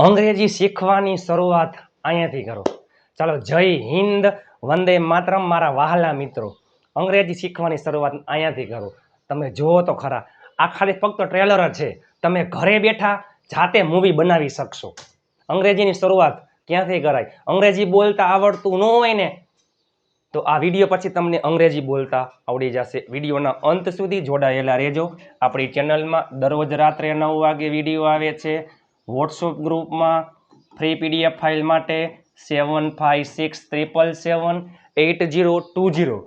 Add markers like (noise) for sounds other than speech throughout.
અંગ્રેજી શીખવાની શરૂઆત અહીંયાથી કરો. ચાલો, જય હિન્દ, વંદે માતરમ, મારા વહાલા મિત્રો. અંગ્રેજી શીખવાની શરૂઆત અહીંયાથી કરો. તમે જુઓ તો ખરા, આ ખાલી ફક્ત ટ્રેલર જ છે. તમે ઘરે બેઠા જાતે મૂવી બનાવી શકશો. અંગ્રેજીની શરૂઆત ક્યાંથી કરાય? અંગ્રેજી બોલતા આવડતું ન હોય ને, તો આ વીડિયો પછી તમને અંગ્રેજી બોલતા આવડી જશે. વિડીયોના અંત સુધી જોડાયેલા રહેજો. આપણી ચેનલમાં દરરોજ રાત્રે નવ વાગે વીડિયો આવે છે. વોટ્સઅપ ગ્રુપમાં ફ્રી પીડીએફ ફાઇલ માટે seven five six triple seven eight zero two zero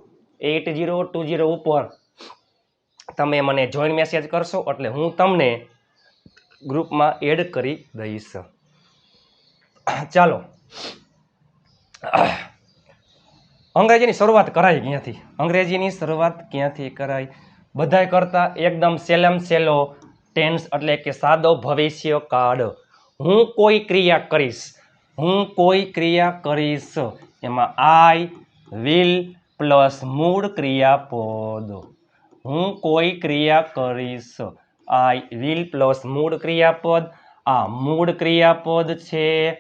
eight zero two zero ઉપર તમે મને જોઈન મેસેજ કરશો એટલે હું તમને ગ્રુપમાં એડ કરી દઈશ. ચાલો. અંગ્રેજીની શરૂઆત કરાય ક્યાંથી? અંગ્રેજીની શરૂઆત ક્યાંથી કરાય? બધાય કરતાં એકદમ સેલમ સેલો ટેન્સ એટલે કે સાદો ભવિષ્ય કાળ. હું કોઈ ક્રિયા કરીશ? હું કોઈ ક્રિયા કરીશ? એમાં આઈ વિલ પ્લસ મૂળ ક્રિયાપદ. હું કોઈ ક્રિયા કરીશ? આઈ વિલ પ્લસ મૂળ ક્રિયાપદ. આ મૂળ ક્રિયાપદ છે.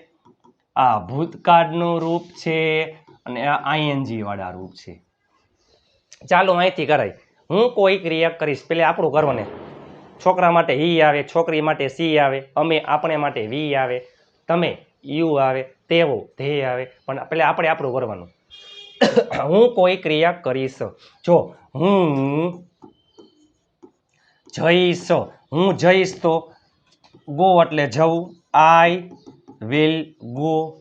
આ ભૂતકાળનું રૂપ છે અને આ આઈએનજી વાળા રૂપ છે. ચાલો અહીંથી કરાય. હું કોઈ ક્રિયા કરીશ? પેલે આપણું કરો ને છોકરા માટે હી આવે, છોકરી માટે સી આવે, અમે આપણે માટે વી આવે, તમે યુ આવે, તેવો ધ્યેય આવે. પણ પહેલાં આપણે આપણું કરવાનું. (coughs) હું કોઈ ક્રિયા કરીશ. જો હું જઈશ હું જઈશ તો ગો એટલે જવું આઈ વિલ ગો.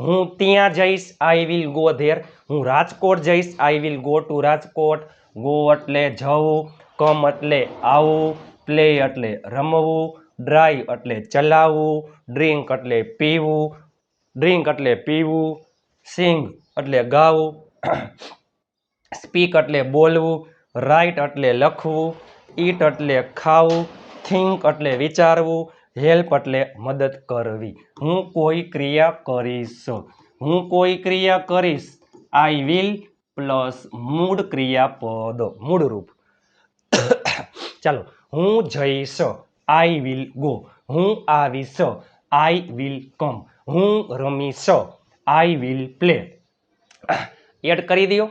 હું ત્યાં જઈશ, આઈ વિલ ગો ધેર. હું રાજકોટ જઈશ, I will go to Rajkot. Go એટલે જવું કમ એટલે આવું. પ્લે એટલે રમવું ડ્રાઈવ એટલે ચલાવવું ડ્રિંક એટલે પીવું ડ્રિંક એટલે પીવું સિંગ એટલે ગાવું સ્પીક એટલે બોલવું રાઇટ એટલે લખવું ઈટ એટલે ખાવું થિંક એટલે વિચારવું હેલ્પ એટલે મદદ કરવી. હું કોઈ ક્રિયા કરીશ. હું કોઈ ક્રિયા કરીશ. આઈ વિલ પ્લસ મૂળ ક્રિયાપદ. મૂળ રૂપ ચાલો. હું જઈશ આઈ વિલ ગો હું આવીશ આઈ વિલ કમ હું રમીશ આઈ વિલ પ્લે એડ કરી દો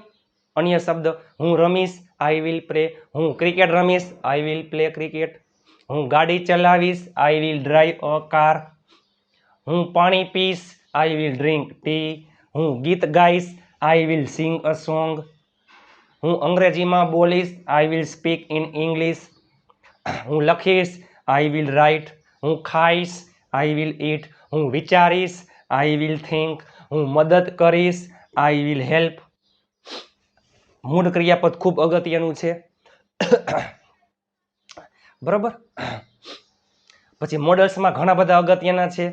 અન્ય શબ્દ, હું રમીશ આઈ વિલ પ્લે હું ક્રિકેટ રમીશ આઈ વિલ પ્લે ક્રિકેટ હું ગાડી ચલાવીશ I will drive a car હું પાણી પીશ આઈ વિલ ડ્રિંક ટી હું ગીત ગાઈશ I will sing a song હું અંગ્રેજીમાં બોલીશ I will speak in English હું લખીશ આઈ વિલ રાઇટ હું ખાઈશ આઈ વિલ ઇટ હું વિચારીશ આઈ વિલ થિંક હું મદદ કરીશ આઈ વિલ હેલ્પ મૂળ ક્રિયાપદ ખૂબ અગત્યનું છે. બરાબર? પછી મોડલ્સમાં ઘણા બધા અગત્યના છે.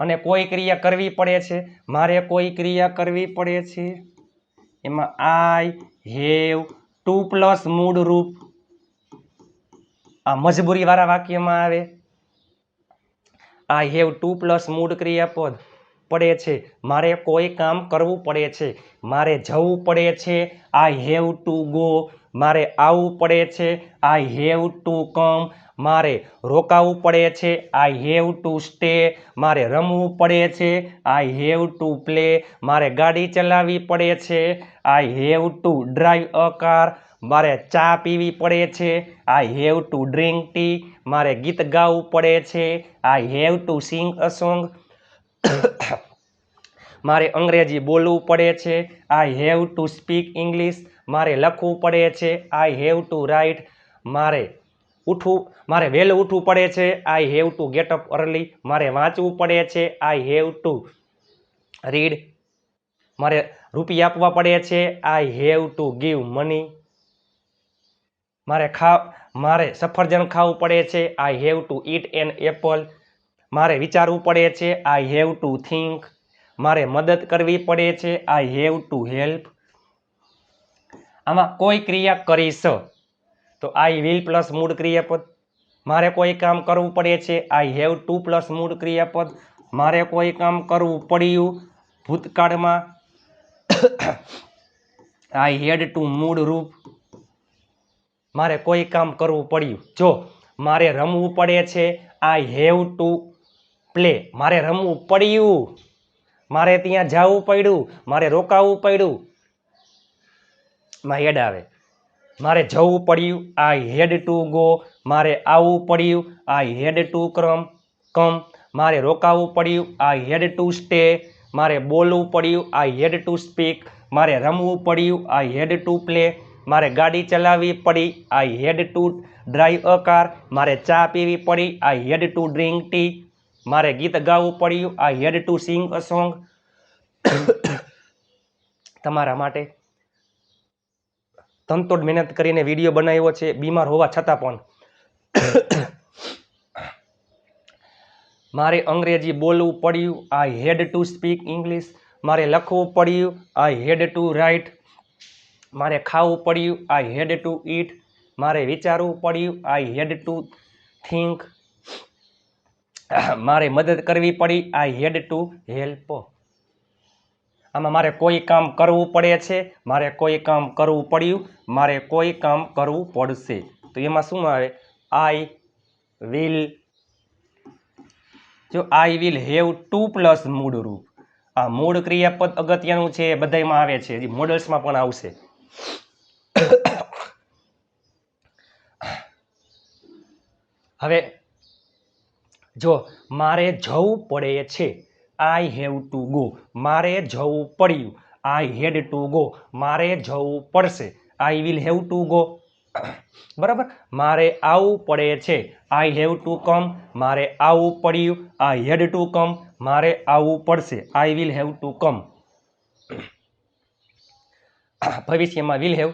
અને કોઈ ક્રિયા કરવી પડે છે. મારે કોઈ ક્રિયા કરવી પડે છે. એમાં આઈ હેવ ટુ પ્લસ મૂળ રૂપ આ મજબૂરીવાળા વાક્યમાં આવે. આઈ હેવ ટુ પ્લસ મૂળ ક્રિયાપદ પડે છે. મારે કોઈ કામ કરવું પડે છે. મારે જવું પડે છે. I have to go. મારે આવવું પડે છે. I have to come. મારે રોકાવું પડે છે. I have to stay. મારે રમવું પડે છે. I have to play. મારે ગાડી ચલાવવી પડે છે. I have to drive a car. મારે ચા પીવી પડે છે I have to drink tea મારે ગીત ગાવું પડે છે I have to sing a song મારે અંગ્રેજી બોલવું પડે છે I have to speak English મારે લખવું પડે છે આઈ હેવ ટુ રાઇટ મારે ઉઠવું, મારે વહેલું ઉઠવું પડે છે I have to get up early મારે વાંચવું પડે છે આઈ હેવ ટુ રીડ મારે રૂપિયા આપવા પડે છે I have to give money મારે ખા, મારે સફરજન ખાવું પડે છે. I have to eat an apple મારે વિચારવું પડે છે. આઈ હેવ ટુ થિંક મારે મદદ કરવી પડે છે. આઈ હેવ ટુ હેલ્પ આમાં કોઈ ક્રિયા કરીશ. તો આઈ વિલ પ્લસ મૂળ ક્રિયાપદ. મારે કોઈ કામ કરવું પડે છે. આઈ હેવ ટુ પ્લસ મૂળ ક્રિયાપદ. મારે કોઈ કામ કરવું પડ્યું ભૂતકાળમાં. આઈ હેડ ટુ મૂળ રૂપ. મારે કોઈ કામ કરવું પડ્યું. જો મારે રમવું પડે છે આઈ હેવ ટુ પ્લે મારે રમવું પડ્યું. મારે ત્યાં જવું પડ્યું. મારે રોકાવું પડ્યું. માં હેડ આવે. મારે જવું પડ્યું. આઈ હેડ ટુ ગો મારે આવવું પડ્યું. આઈ હેડ ટુ ક્રમ કમ મારે રોકાવું પડ્યું. આઈ હેડ ટુ સ્ટે મારે બોલવું પડ્યું. આઈ હેડ ટુ સ્પીક મારે રમવું પડ્યું. આઈ હેડ ટુ પ્લે મારે ગાડી ચલાવવી પડી, I had to drive a car, મારે ચા પીવી પડી, I had to drink tea, મારે ગીત ગાવું પડ્યું, I had two sing a song. તમારા માટે તનતોડ મહેનત કરીને વીડિયો બનાવ્યો છે, બીમાર હોવા છતાં પણ. મારે અંગ્રેજી બોલવું પડ્યું, I had to speak English, મારે લખવું પડ્યું, આઈ હેડ ટુ રાઇટ મારે ખાવું પડ્યું આઈ હેડ ટુ ઈટ મારે વિચારવું પડ્યું આઈ હેડ ટુ થિંક મારે મદદ કરવી પડી આઈ હેડ ટુ હેલ્પ આમાં મારે કોઈ કામ કરવું પડે છે, મારે કોઈ કામ કરવું પડ્યું, મારે કોઈ કામ કરવું પડશે. તો એમાં શું આવે? આઈ વિલ જો I will have to plus મૂળ રૂપ. આ મૂળ ક્રિયાપદ અગત્યનું છે, એ બધાયમાં આવે છે મોડલ્સમાં પણ આવશે. હવે, જો મારે જવું પડે છે આઈ હેવ ટુ ગો મારે જવું પડ્યું. આઈ હેડ ટુ ગો મારે જવું પડશે. I will have to go બરાબર? મારે આવવું પડે છે. આઈ હેવ ટુ કમ મારે આવવું પડ્યું. આઈ હેડ ટુ કમ મારે આવવું પડશે. I will have to come ભવિષ્યમાં વિલ હેવ.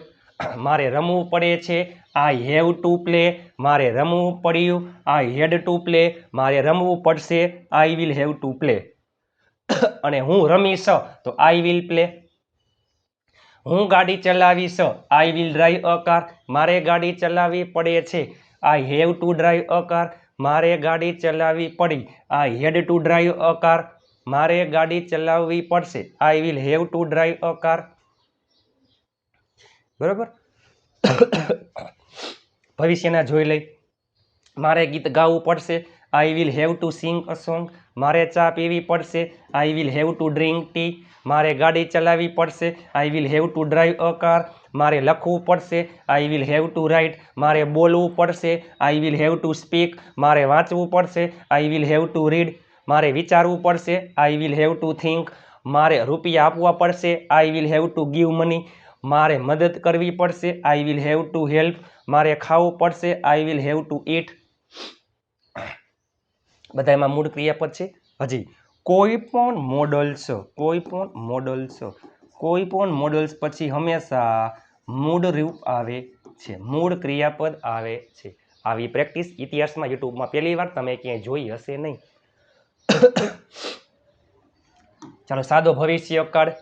મારે રમવું પડે છે. આઈ હેવ ટુ પ્લે મારે રમવું પડ્યું. આઈ હેડ ટુ પ્લે મારે રમવું પડશે. I will have to play. અને હું રમીશ તો આઈ વિલ પ્લે. હું ગાડી ચલાવીશ. I will drive a car. મારે ગાડી ચલાવવી પડે છે. I have to drive a car. મારે ગાડી ચલાવવી પડી. I had to drive a car. મારે ગાડી ચલાવવી પડશે. I will have to drive a car. બરાબર? ભવિષ્યના જોઈ લઈ. મારે ગીત ગાવું પડશે. I will have to sing a song મારે ચા પીવી પડશે. I will have to drink tea મારે ગાડી ચલાવવી પડશે. I will have to drive a car મારે લખવું પડશે. I will have to write મારે બોલવું પડશે. I will have to speak મારે વાંચવું પડશે. I will have to read મારે વિચારવું પડશે. I will have to think મારે રૂપિયા આપવા પડશે. I will have to give money મારે મદદ કરવી પડશે. I will have to help મારે ખાવું પડશે. I will have to eat બધા એમાં મૂળ ક્રિયાપદ છે? હજી. કોઈ પણ મોડલ્સ કોઈ પણ મોડલ્સ કોઈ પણ મોડલ્સ પછી હંમેશા મૂળ રૂપ આવે છે. મૂળ ક્રિયાપદ આવે છે. આવી પ્રેક્ટિસ ઇતિહાસમાં યુટ્યુબમાં પહેલી વાર તમે ક્યાંય જોઈ હશે નહીં. ચાલો, સાદો ભવિષ્ય કાળ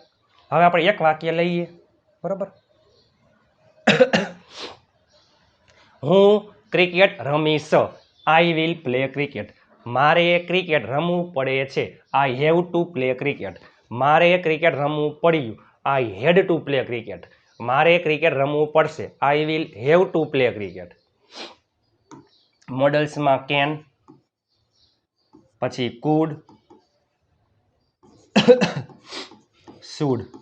હવે આપણે એક વાક્ય લઈએ. બરાબર? હું ક્રિકેટ રમીશ. આઈ વિલ પ્લે ક્રિકેટ મારે ક્રિકેટ રમવું પડે છે. I have to play cricket મારે ક્રિકેટ રમવું પડ્યું. I had to play cricket મારે ક્રિકેટ રમવું પડશે. I will have to play cricket મોડલ્સમાં can પછી કુડ શુડ (coughs)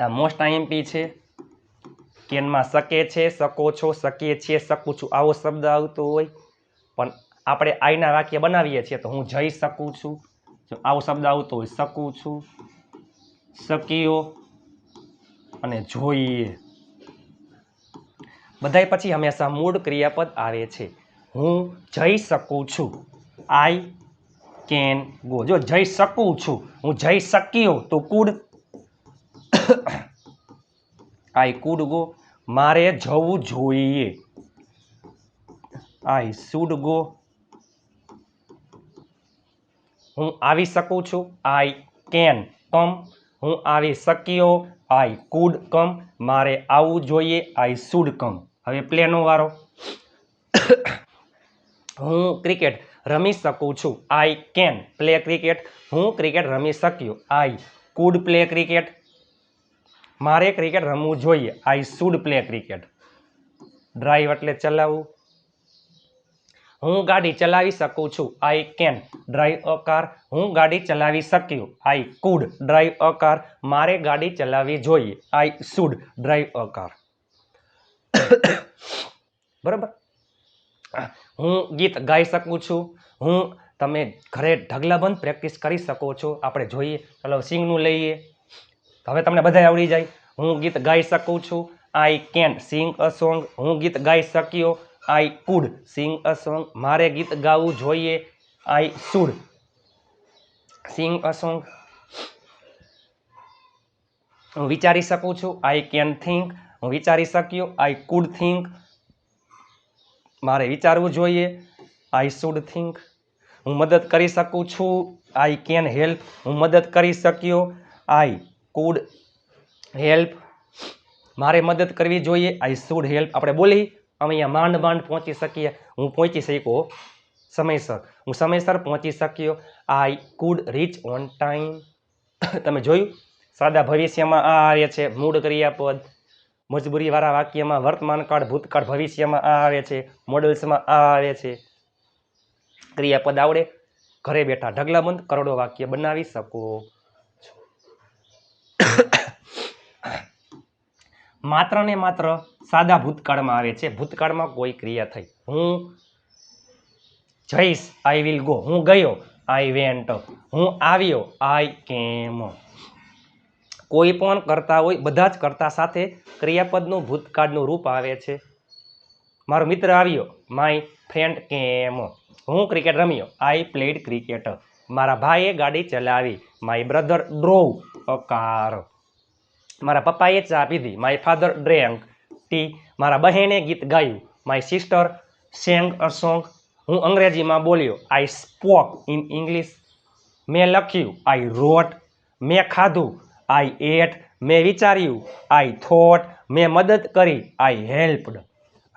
આ મોસ્ટ આઈએમપી છે. કેનમાં શકે છે, શકો છો, શકીએ છીએ, શકું છું. આવો શબ્દ આવતો હોય, પણ આપણે આઈના વાક્ય બનાવીએ છીએ, તો હું જઈ શકું છું. આવો શબ્દ આવતો હોય, શકું છું. શકીઓ અને જોઈએ. બધાય પછી હંમેશા મૂળ ક્રિયાપદ આવે છે. હું જઈ શકું છું. I can go. જો જઈ શકું છું, હું જઈ શક્યો તો કુડ. I could go. મારે જવું જોઈએ. I should go. હું આવી શકું છું? I can come. હું આવી શક્યો? I could come. મારે આવવું જોઈએ. I should come. હવે પ્લેનો વારો. હું ક્રિકેટ રમી શકું છું. આઈ કેન પ્લે ક્રિકેટ હું ક્રિકેટ રમી શક્યો. આઈ કુડ પ્લે ક્રિકેટ મારે ક્રિકેટ રમવું જોઈએ. I should play cricket drive એટલે ચલાવવું હું ગાડી ચલાવી શકું છું. I can drive a car હું ગાડી ચલાવી શક્યો. I could drive a car મારે ગાડી ચલાવવી જોઈએ. I should drive a car બરાબર? હું ગીત ગાઈ શકું છું. હું તમે ઘરે ઢગલાબંધ પ્રેક્ટિસ કરી શકો છો. આપણે જોઈએ. ચાલો સિંગનું લઈએ. હવે તમને બધાય આવડી જાય. હું ગીત ગાઈ શકું છું. I can sing a song હું ગીત ગાઈ શક્યો. I could sing a song મારે ગીત ગાવું જોઈએ. I should Singh a song હું વિચારી શકું છું. આઈ કેન થિંક હું વિચારી શક્યો. આઈ કુડ થિંક મારે વિચારવું જોઈએ. આઈ શુડ થિંક હું મદદ કરી શકું છું. આઈ કેન હેલ્પ હું મદદ કરી શક્યો. આઈ કુડ હેલ્પ મારે મદદ કરવી જોઈએ. આઈ શુડ હેલ્પ આપણે બોલી અમે અહીંયા માંડ માંડ પહોંચી શકીએ. હું પહોંચી શક્યો સમયસર. હું સમયસર પહોંચી શક્યો. I could reach on time તમે જોયું? સાદા ભવિષ્યમાં આ આર્ય છે. મૂળ ક્રિયાપદ. મજબૂરીવાળા વાક્યમાં વર્તમાન કાળ, ભૂતકાળ, ભવિષ્યમાં આ આવે છે, મોડલ્સમાં આ આવે છે. ક્રિયાપદ આવડે, ઘરે બેઠા ઢગલાબંધ કરોડો વાક્ય બનાવી શકો માત્ર ને માત્ર સાદા ભૂતકાળમાં આવે છે. ભૂતકાળમાં કોઈ ક્રિયા થઈ. હું જઈશ આઈ વિલ ગો હું ગયો આઈ વેન્ટ હું આવ્યો આઈ કેમ કોઈ પણ કરતા હોય, બધા જ કરતા સાથે ક્રિયાપદનું ભૂતકાળનું રૂપ આવે છે. મારો મિત્ર આવ્યો માય ફ્રેન્ડ કેમ હું ક્રિકેટ રમ્યો. આઈ પ્લેડ ક્રિકેટ મારા ભાઈએ ગાડી ચલાવી. માય બ્રધર ડ્રોવ કાર મારા પપ્પાએ ચા પીધી. માય ફાધર ડ્રેન્ક ટી મારા બહેને ગીત ગાયું. My sister sang a song હું અંગ્રેજીમાં બોલ્યો. આઈ સ્પોક ઇન ઇંગ્લિશ મેં લખ્યું. આઈ રોટ મેં ખાધું. આઈ એટ, મેં વિચાર્યું. આઈ થોટ, મેં મદદ કરી. I helped.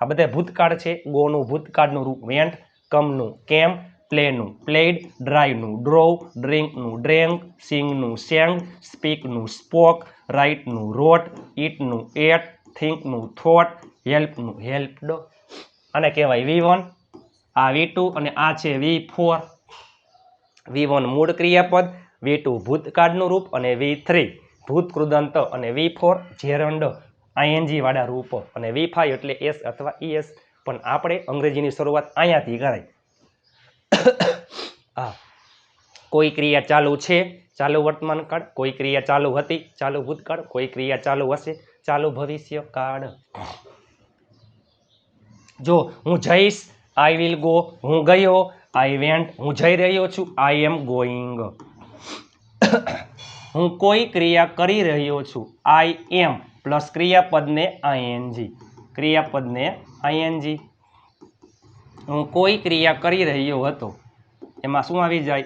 આ બધા ભૂતકાળ છે. ગોનું ભૂતકાળનું રૂપ વેન્ટ, કમનું કેમ, પ્લેનું પ્લેડ ડ્રાઈવનું ડ્રોવ, ડ્રિંકનું ડ્રેન્ક સિંગનું સેંગ, સ્પીકનું સ્પોક રાઇટનું રોટ, ઈટનું એટ, થિંકનું થોટ, હેલ્પનું હેલ્પડ. અને કહેવાય વી વન, આ વી ટુ અને આ છે વી ફોર. વી વન મૂળ ક્રિયાપદ. વી ટુ ભૂતકાળનું રૂપ અને વી થ્રી ભૂત કૃદંત અને વી ફોર જેરંડ આઈએનજીવાળા રૂપ અને વી ફાઈવ એટલે એસ અથવા ઈએસ પણ આપણે અંગ્રેજીની શરૂઆત અહીંયાથી કરાય. (coughs) હા કોઈ ક્રિયા ચાલુ છે? ચાલુ વર્તમાન કાળ કોઈ ક્રિયા ચાલુ હતી? ચાલુ ભૂતકાળ? કોઈ ક્રિયા ચાલુ હશે? ચાલુ ભવિષ્ય કાળ જો હું જઈશ આઈ વિલ ગો હું ગયો આઈ વેન્ટ હું જઈ રહ્યો છું. આઈ એમ ગોઈંગ હું કોઈ ક્રિયા કરી રહ્યો છું. આઈ એમ પ્લસ ક્રિયાપદને આઈએનજી ક્રિયાપદને આઈએનજી હું કોઈ ક્રિયા કરી રહ્યો હતો. એમાં શું આવી જાય?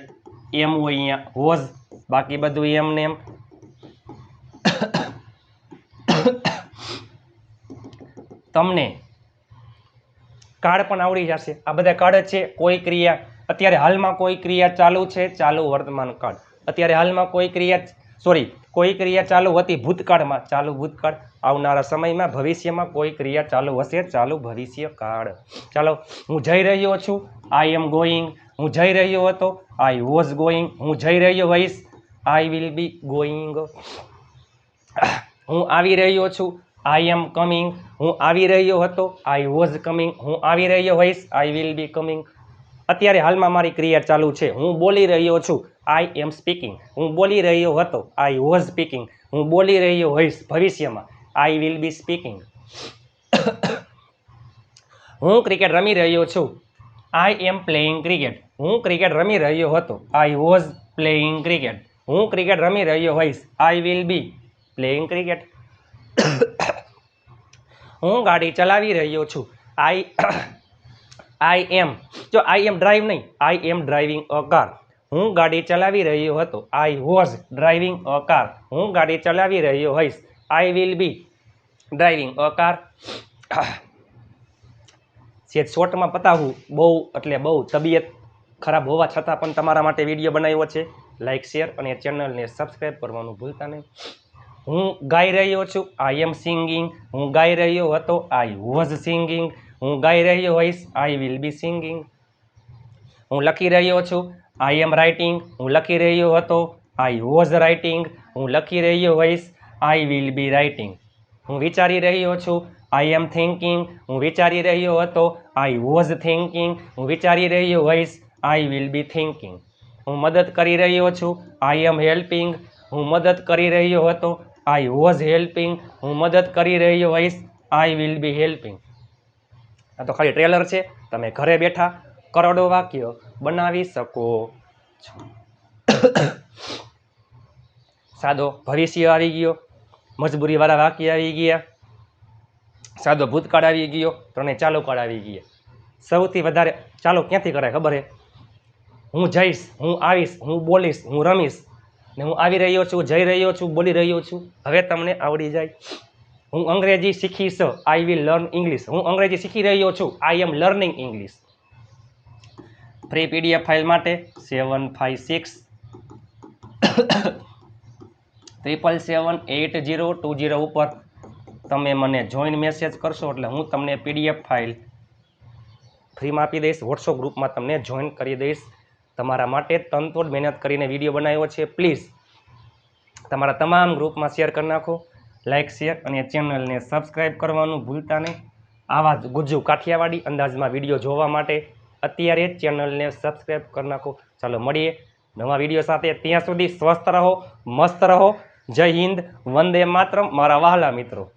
એમ હોય અહીંયા હોઝ બાકી બધું એમ ને એમ. તમને કાર્ડ પણ આવડી જશે. આ બધા કાર્ડ છે. કોઈ ક્રિયા, અત્યારે હાલમાં કોઈ ક્રિયા ચાલુ છે? ચાલુ વર્તમાન કાળ અત્યારે હાલમાં કોઈ ક્રિયા સોરી કોઈ ક્રિયા ચાલુ હતી ભૂતકાળમાં. ચાલુ ભૂતકાળ આવનારા સમયમાં ભવિષ્યમાં કોઈ ક્રિયા ચાલુ હશે? ચાલુ ભવિષ્ય કાળ ચાલો, હું જઈ રહ્યો છું. આઈ એમ ગોઈંગ હું જઈ રહ્યો હતો. આઈ વોઝ ગોઈંગ હું જઈ રહ્યો હોઈશ. આઈ વિલ બી ગોઈંગ હું આવી રહ્યો છું. આઈ એમ કમિંગ હું આવી રહ્યો હતો. આઈ વોઝ કમિંગ હું આવી રહ્યો હોઈશ. આઈ વિલ બી કમિંગ અત્યારે હાલમાં મારી ક્રિયા ચાલુ છે. હું બોલી રહ્યો છું આઈ એમ સ્પીકિંગ હું બોલી રહ્યો હતો આઈ વોઝ સ્પીકિંગ હું બોલી રહ્યો હોઈશ ભવિષ્યમાં આઈ વિલ બી સ્પીકિંગ હું ક્રિકેટ રમી રહ્યો છું. આઈ એમ પ્લેઇંગ ક્રિકેટ હું ક્રિકેટ રમી રહ્યો હતો. આઈ વોઝ પ્લેઇંગ ક્રિકેટ હું ક્રિકેટ રમી રહ્યો હોઈશ. I will be playing cricket હું ગાડી ચલાવી રહ્યો છું. આઈ આઈ એમ જો આઈ એમ ડ્રાઈવ નહીં આઈ એમ ડ્રાઇવિંગ અ કાર હું ગાડી ચલાવી રહ્યો હતો. I was driving a car હું ગાડી ચલાવી રહ્યો હોઈશ. I will be driving a car જે શોર્ટમાં પતાવું. બહુ, એટલે બહુ તબિયત ખરાબ હોવા છતાં પણ તમારા માટે વીડિયો બનાવ્યો છે. લાઇક શેર અને ચેનલને સબસ્ક્રાઈબ કરવાનું ભૂલતા નહીં. હું ગાઈ રહ્યો છું. આઈ એમ સિંગિંગ હું ગાઈ રહ્યો હતો. આઈ વોઝ સિંગિંગ હું ગાઈ રહ્યો હોઈશ આઈ વિલ બી સિંગિંગ હું લખી રહ્યો છું આઈ એમ રાઇટિંગ હું લખી રહ્યો હતો આઈ વોઝ રાઇટિંગ હું લખી રહ્યો હોઈશ આઈ વિલ બી રાઇટિંગ હું વિચારી રહ્યો છું આઈ એમ થિંકિંગ હું વિચારી રહ્યો હતો આઈ વોઝ થિંકિંગ હું વિચારી રહ્યો હોઈશ આઈ વિલ બી થિંકિંગ હું મદદ કરી રહ્યો છું આઈ એમ હેલ્પિંગ હું મદદ કરી રહ્યો હતો આઈ વોઝ હેલ્પિંગ હું મદદ કરી રહ્યો હોઈશ આઈ વિલ બી હેલ્પિંગ આ તો ખાલી ટ્રેલર છે. તમે ઘરે બેઠા કરોડો વાક્ય બનાવી શકો છો. સાદો ભવિષ્ય આવી ગયો. મજબૂરીવાળા વાક્ય આવી ગયા. સાદો ભૂતકાળ આવી ગયો. ત્રણે ચાલુ કાળ આવી ગયા. સૌથી વધારે, ચાલો ક્યાંથી કરાય ખબર હે? હું જઈશ, હું આવીશ, હું બોલીશ, હું રમીશ. ને હું આવી રહ્યો છું, જઈ રહ્યો છું, બોલી રહ્યો છું. હવે તમને આવડી જાય. હું અંગ્રેજી શીખીશ આઈ વિલ લર્ન ઇંગ્લિશ હું અંગ્રેજી શીખી રહ્યો છું I am learning English free PDF file માટે seven five six triple seven eight zero two zero ઉપર તમે મને જોઈન મેસેજ કરશો એટલે હું તમને પીડીએફ ફાઇલ ફ્રીમાં આપી દઈશ. વોટ્સઅપ ગ્રુપમાં તમને જોઈન કરી દઈશ. તમારા માટે તનતોડ મહેનત કરીને વીડિયો બનાવ્યો છે. પ્લીઝ તમારા તમામ ગ્રુપમાં શેર કરી નાખો. લાઇક શેર અને ચેનલને સબસ્ક્રાઈબ કરવાનું ભૂલતા નહીં. આવા જ ગુજુ કાઠિયાવાડી અંદાજમાં વીડિયો જોવા માટે અત્યારે ચેનલને સબસ્ક્રાઈબ કરી નાખો. ચાલો મળીએ નવા વીડિયો સાથે. ત્યાં સુધી સ્વસ્થ રહો, મસ્ત રહો. જય હિન્દ, વંદે માતરમ. મારા વહાલા મિત્રો.